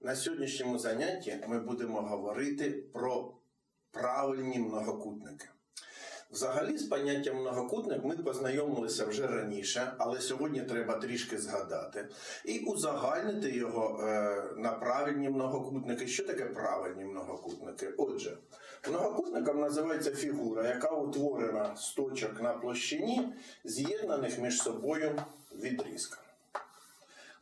На сьогоднішньому занятті ми будемо говорити про правильні многокутники. Взагалі, з поняттям многокутник ми познайомилися вже раніше, але сьогодні треба трішки згадати і узагальнити його е, на правильні многокутники. Що таке правильні многокутники? Отже, многокутником називається фігура, яка утворена з точок на площині, з'єднаних між собою відрізками.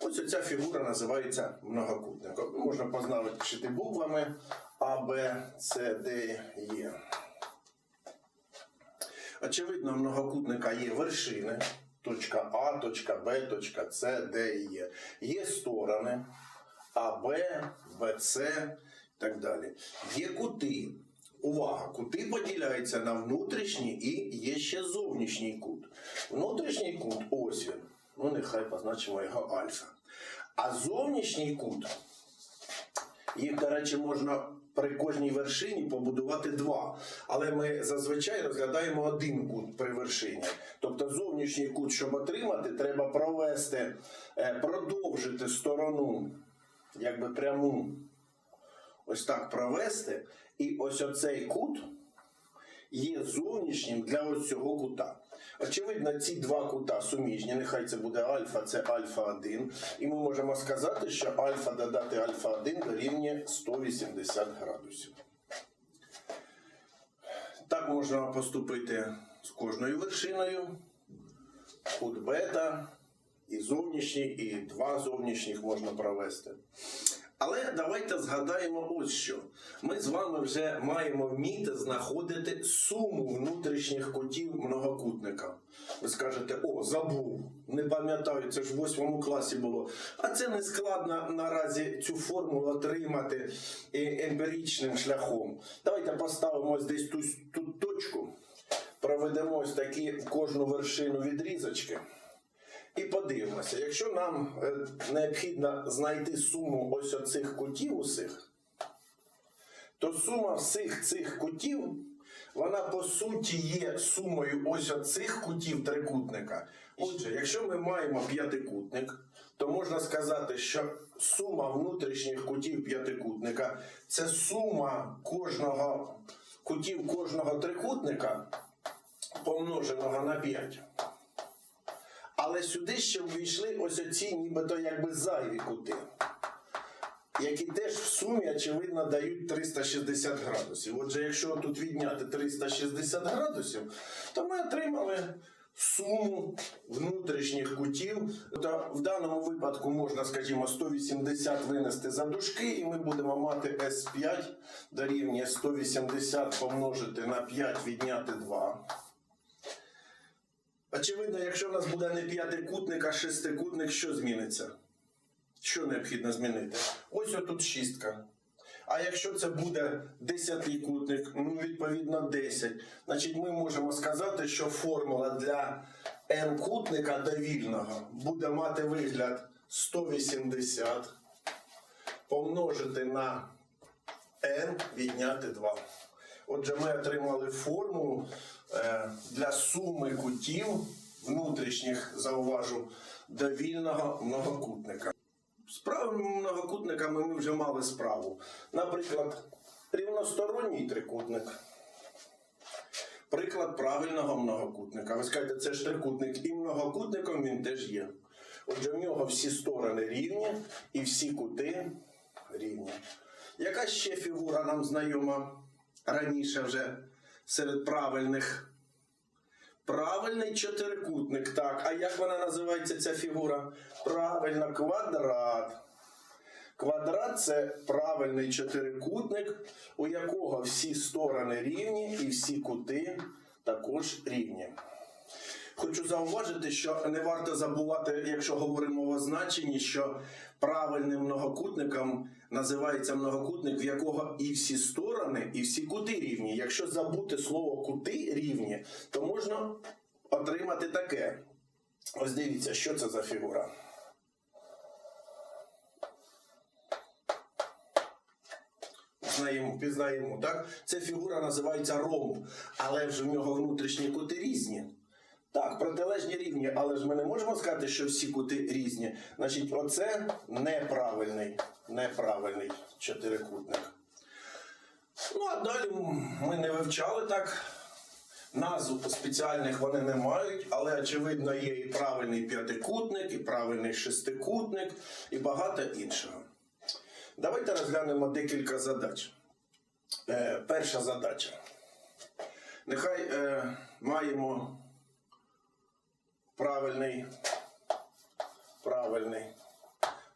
Ось ця фігура називається многокутником. Можна позначити буквами А, Б, С, Д, Е. Очевидно, в многокутника є вершини, точка А, точка Б, точка С, Д і Е. Є сторони А, Б, Б, С і так далі. Є кути. Увага! Кути поділяються на внутрішній і є ще зовнішній кут. Внутрішній кут ось він. Ну, нехай позначимо його альфа. А зовнішній кут їх, до речі, можна при кожній вершині побудувати два. Але ми зазвичай розглядаємо один кут при вершині. Тобто зовнішній кут, щоб отримати, треба провести, е, продовжити сторону, якби пряму, ось так провести. І ось оцей кут є зовнішнім для ось цього кута. Очевидно, ці два кута суміжні. Нехай це буде альфа, це альфа 1. І ми можемо сказати, що альфа додати альфа 1 дорівнює 180 градусів. Так можна поступити з кожною вершиною. Кут бета і зовнішній, і два зовнішніх можна провести. Але давайте згадаємо ось що. Ми з вами вже маємо вміти знаходити суму внутрішніх кутів многокутника. Ви скажете, о, забув, не пам'ятаю, це ж в восьмому класі було. А це не складно наразі цю формулу отримати е, емпіричним шляхом. Давайте поставимо ось десь ту, тут точку, проведемо ось такі в кожну вершину відрізочки. І подивимося, якщо нам е, необхідно знайти суму ось оцих кутів усіх, то сума всіх цих кутів, вона по суті є сумою ось оцих кутів трикутника. Отже, якщо ми маємо п'ятикутник, то можна сказати, що сума внутрішніх кутів п'ятикутника це сума кожного кутів кожного трикутника помноженого на 5. Але сюди ще ввійшли ось оці нібито якби зайві кути, які теж в сумі, очевидно, дають 360 градусів. Отже, якщо тут відняти 360 градусів, то ми отримали суму внутрішніх кутів. То в даному випадку можна, скажімо, 180 винести за дужки, і ми будемо мати S5 дорівнює 180 помножити на 5 відняти 2. Очевидно, якщо в нас буде не п'ятикутник, а шестикутник, що зміниться? Що необхідно змінити? Ось отут шістка. А якщо це буде десятикутник, ну відповідно 10. Значить, ми можемо сказати, що формула для n-кутника довільного буде мати вигляд 180 помножити на n відняти 2. Отже, ми отримали формулу для суми кутів внутрішніх, зауважу, довільного многокутника. З правильними многокутниками ми вже мали справу. Наприклад, рівносторонній трикутник. Приклад правильного многокутника. Ви скажете, це ж трикутник, і многокутником він теж є. Отже, в нього всі сторони рівні і всі кути рівні. Яка ще фігура нам знайома раніше вже серед правильних? Правильний чотирикутник. Так, а як вона називається ця фігура? Правильно, квадрат. Квадрат це правильний чотирикутник, у якого всі сторони рівні і всі кути також рівні. Хочу зауважити, що не варто забувати, якщо говоримо в означенні, що правильним многокутником називається многокутник, в якого і всі сторони, і всі кути рівні. Якщо забути слово кути рівні, то можна отримати таке. Ось дивіться, що це за фігура. Знаємо, пізнаємо, так? Ця фігура називається ромб, але ж в нього внутрішні кути різні. Так, протилежні рівні, але ж ми не можемо сказати, що всі кути різні. Значить, оце неправильний неправильний чотирикутник. Ну, а далі ми не вивчали так. Назв спеціальних вони не мають, але очевидно є і правильний п'ятикутник, і правильний шестикутник, і багато іншого. Давайте розглянемо декілька задач. Е, перша задача. Нехай е, маємо правильний, правильний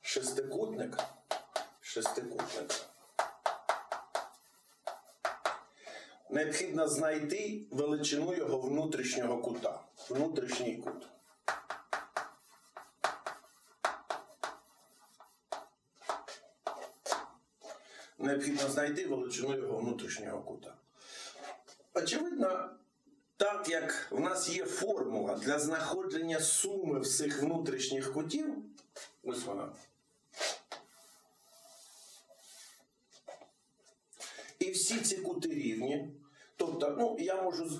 шестикутник. Шестикутник. Необхідно знайти величину його внутрішнього кута. Внутрішній кут. Необхідно знайти величину його внутрішнього кута. Очевидно, так як в нас є формула для знаходження суми всіх внутрішніх кутів, ось вона. І всі ці кути рівні. Тобто, ну, я можу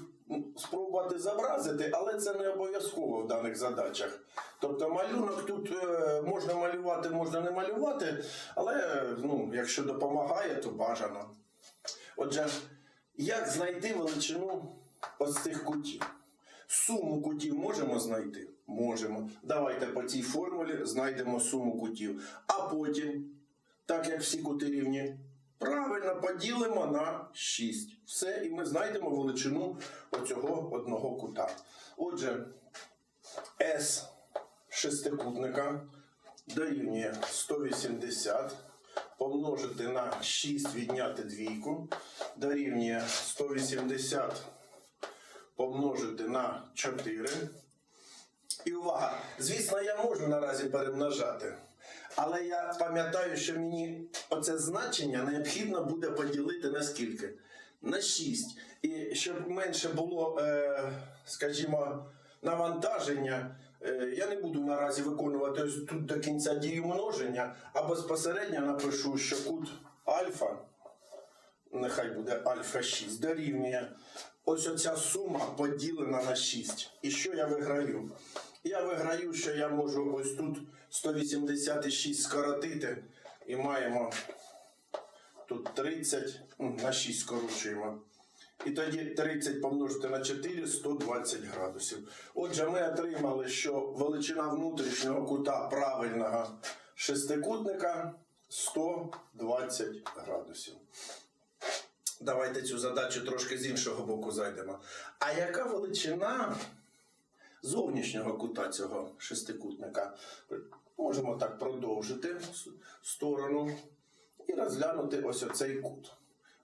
спробувати зобразити, але це не обов'язково в даних задачах. Тобто малюнок тут е, можна малювати, можна не малювати, але ну, якщо допомагає, то бажано. Отже, як знайти величину ось цих кутів? Суму кутів можемо знайти? Можемо. Давайте по цій формулі знайдемо суму кутів. А потім, так як всі кути рівні, правильно поділимо на 6. Все, і ми знайдемо величину оцього одного кута. Отже, S шестикутника дорівнює 180 помножити на 6 відняти двійку дорівнює 180 помножити на 4. І увага! Звісно, я можу наразі перемножати. Але я пам'ятаю, що мені оце значення необхідно буде поділити на скільки? На 6. І щоб менше було, е, скажімо, навантаження, е, я не буду наразі виконувати ось тут до кінця дію множення, а безпосередньо напишу, що кут альфа нехай буде альфа 6, дорівнює. Ось оця сума поділена на 6. І що я виграю? Я виграю, що я можу ось тут 186 скоротити і маємо тут 30 ну, на 6 скорочуємо. І тоді 30 помножити на 4 120 градусів. Отже, ми отримали, що величина внутрішнього кута правильного шестикутника 120 градусів. Давайте цю задачу трошки з іншого боку зайдемо. А яка величина зовнішнього кута цього шестикутника? Можемо так продовжити сторону і розглянути ось оцей кут.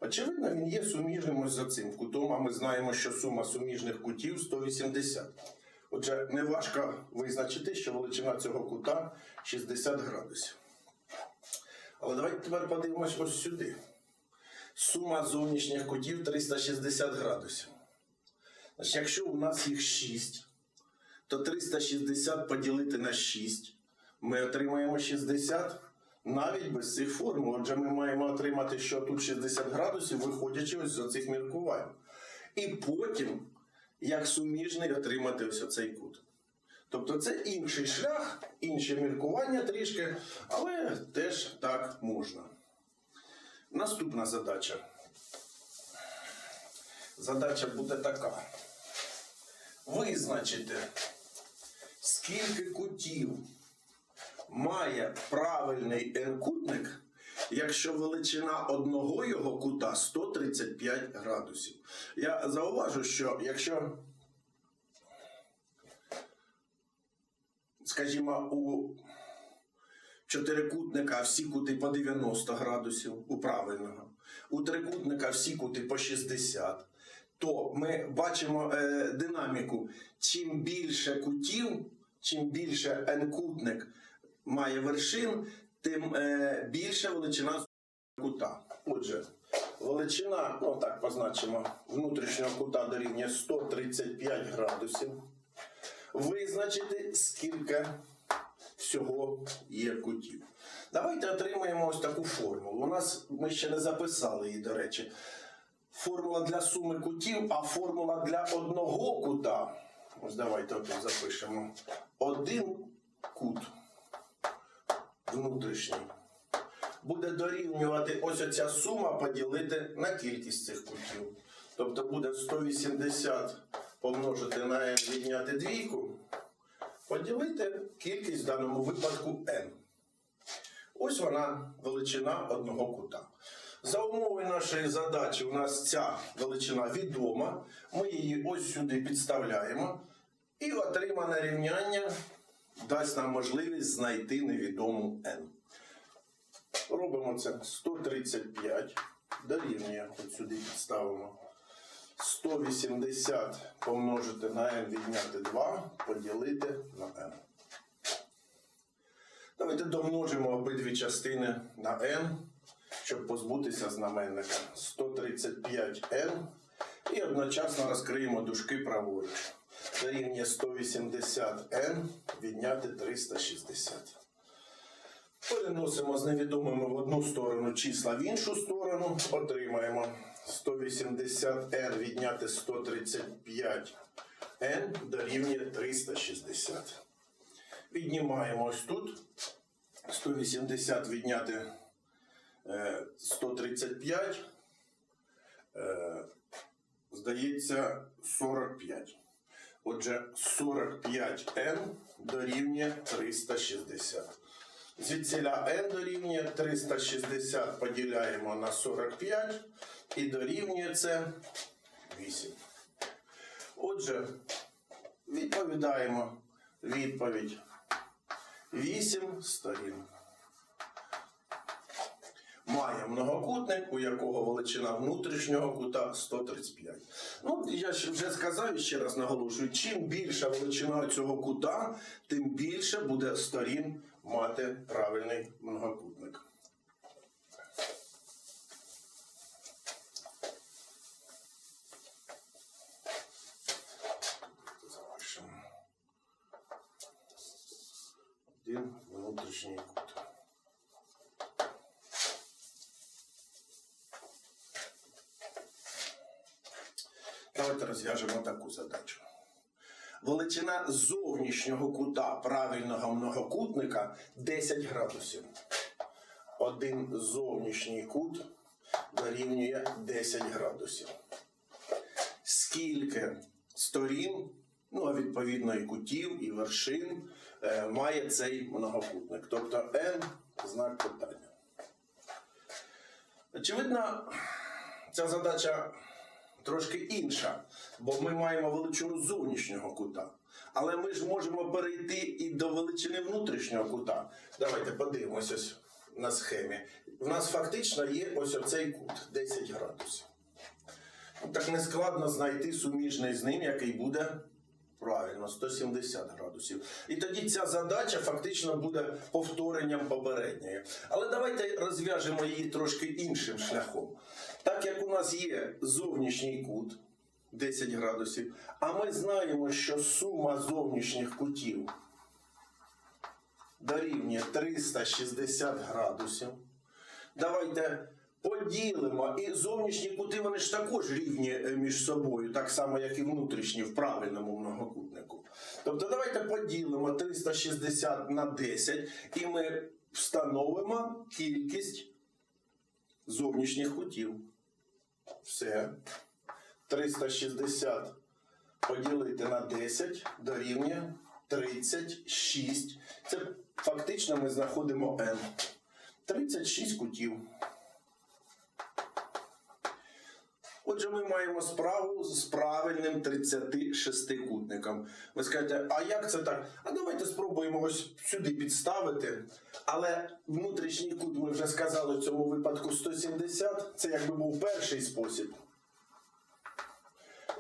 Очевидно, він є суміжним ось за цим кутом, а ми знаємо, що сума суміжних кутів 180. Отже, неважко визначити, що величина цього кута 60 градусів. Але давайте тепер подивимось ось сюди. Сума зовнішніх кутів 360 градусів. Значить, якщо у нас їх 6, то 360 поділити на 6. Ми отримаємо 60 навіть без цих формул. Отже, ми маємо отримати, що тут 60 градусів, виходячи ось з цих міркувань. І потім, як суміжний, отримати ось оцей кут. Тобто це інший шлях, інше міркування трішки, але теж так можна. Наступна задача. Задача буде така. Визначити, скільки кутів має правильний n-кутник, якщо величина одного його кута 135 градусів. Я зауважу, що якщо, скажімо, у чотирикутника всі кути по 90 градусів у правильного, у трикутника всі кути по 60, то ми бачимо е, динаміку. Чим більше кутів, чим більше n-кутник має вершин, тим е, більша величина кута. Отже, величина, ну так позначимо, внутрішнього кута дорівнює 135 градусів. Визначити, скільки всього є кутів. Давайте отримаємо ось таку формулу. У нас ми ще не записали її, до речі. Формула для суми кутів, а формула для одного кута. Ось давайте тут запишемо. Один кут внутрішній буде дорівнювати ось оця сума поділити на кількість цих кутів. Тобто буде 180 помножити на n відняти двійку, поділити кількість в даному випадку n. Ось вона величина одного кута. За умови нашої задачі у нас ця величина відома. Ми її ось сюди підставляємо. І отримане рівняння дасть нам можливість знайти невідому n. Робимо це 135 дорівнює, от сюди підставимо. 180 помножити на n відняти 2, поділити на n. Давайте домножимо обидві частини на n, щоб позбутися знаменника. 135n. І одночасно розкриємо дужки праворуч. Дорівнює 180n відняти 360. Переносимо з невідомими в одну сторону числа в іншу сторону. Отримаємо 180n відняти 135n дорівнює 360. Віднімаємо ось тут. 180 відняти е, 135. Е, здається, 45. Отже, 45n дорівнює 360. Звідсіля n дорівнює 360 поділяємо на 45 і дорівнює це 8. Отже, відповідаємо відповідь 8 сторін. Має многокутник, у якого величина внутрішнього кута 135. Ну, я вже сказав і ще раз наголошую: чим більша величина цього кута, тим більше буде сторін мати правильний многокутник. Один внутрішній кут. Давайте розв'яжемо таку задачу. Величина зовнішнього кута правильного многокутника 10 градусів. Один зовнішній кут дорівнює 10 градусів. Скільки сторін, ну а відповідно і кутів, і вершин е, має цей многокутник? Тобто n знак питання. Очевидно, ця задача трошки інша, бо ми маємо величину зовнішнього кута. Але ми ж можемо перейти і до величини внутрішнього кута. Давайте подивимося на схемі. У нас фактично є ось оцей кут 10 градусів. Так не складно знайти суміжний з ним, який буде правильно 170 градусів. І тоді ця задача фактично буде повторенням попередньої. Але давайте розв'яжемо її трошки іншим шляхом. Так як у нас є зовнішній кут 10 градусів, а ми знаємо, що сума зовнішніх кутів дорівнює 360 градусів. Давайте поділимо. І зовнішні кути вони ж також рівні е, між собою, так само, як і внутрішні в правильному многокутнику. Тобто давайте поділимо 360 на 10 і ми встановимо кількість зовнішніх кутів. Все. 360 поділити на 10 дорівнює 36. Це фактично ми знаходимо n. 36 кутів. Отже, ми маємо справу з правильним 36-кутником. Ви скажете, а як це так? А давайте спробуємо ось сюди підставити. Але внутрішній кут, ми вже сказали в цьому випадку 170. Це якби був перший спосіб.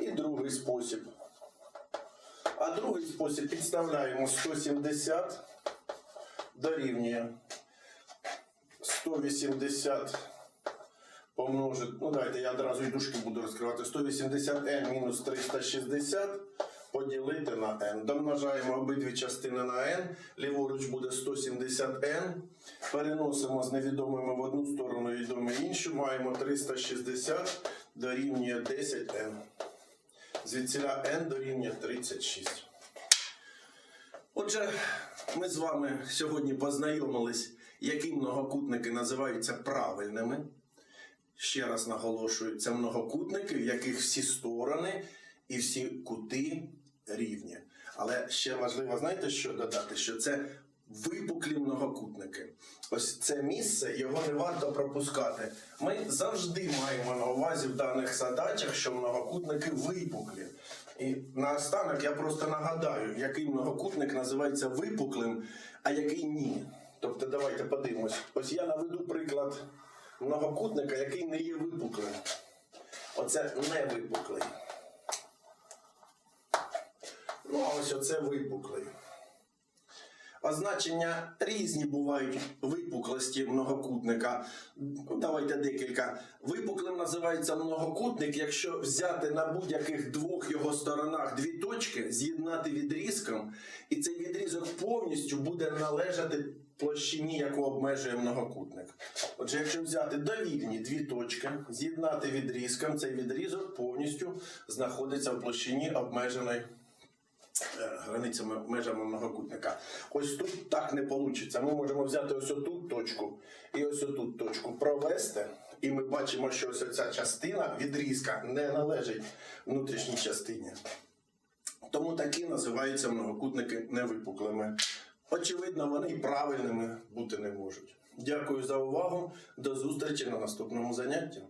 І другий спосіб. А другий спосіб підставляємо 170 дорівнює 180 помножити, ну давайте я одразу і дужки буду розкривати. 180n мінус 360 поділити на n. Домножаємо обидві частини на n. Ліворуч буде 170n. Переносимо з невідомими в одну сторону і відомі іншу. Маємо 360 дорівнює 10n. Звідсіля n дорівнює 36. Отже, ми з вами сьогодні познайомились які многокутники називаються правильними. Ще раз наголошую, це многокутники, в яких всі сторони і всі кути рівні. Але ще важливо, знаєте, що додати? Що це випуклі многокутники. Ось це місце, його не варто пропускати. Ми завжди маємо на увазі в даних задачах, що многокутники випуклі. І наостанок я просто нагадаю, який многокутник називається випуклим, а який ні. Тобто, давайте подивимось. Ось я наведу приклад многокутника, який не є випуклим. Оце не випуклий. Ну, а ось оце випуклий. Означення різні бувають випуклості многокутника. Ну, давайте декілька. Випуклим називається многокутник, якщо взяти на будь-яких двох його сторонах дві точки, з'єднати відрізком, і цей відрізок повністю буде належати площині, яку обмежує многокутник. Отже, якщо взяти довільні дві точки, з'єднати відрізком, цей відрізок повністю знаходиться в площині обмеженої е, границями межами многокутника. Ось тут так не вийде. Ми можемо взяти ось оту точку і ось оту точку провести. І ми бачимо, що ось ця частина відрізка не належить внутрішній частині. Тому такі називаються многокутники невипуклими. Очевидно, вони правильними бути не можуть. Дякую за увагу. До зустрічі на наступному занятті.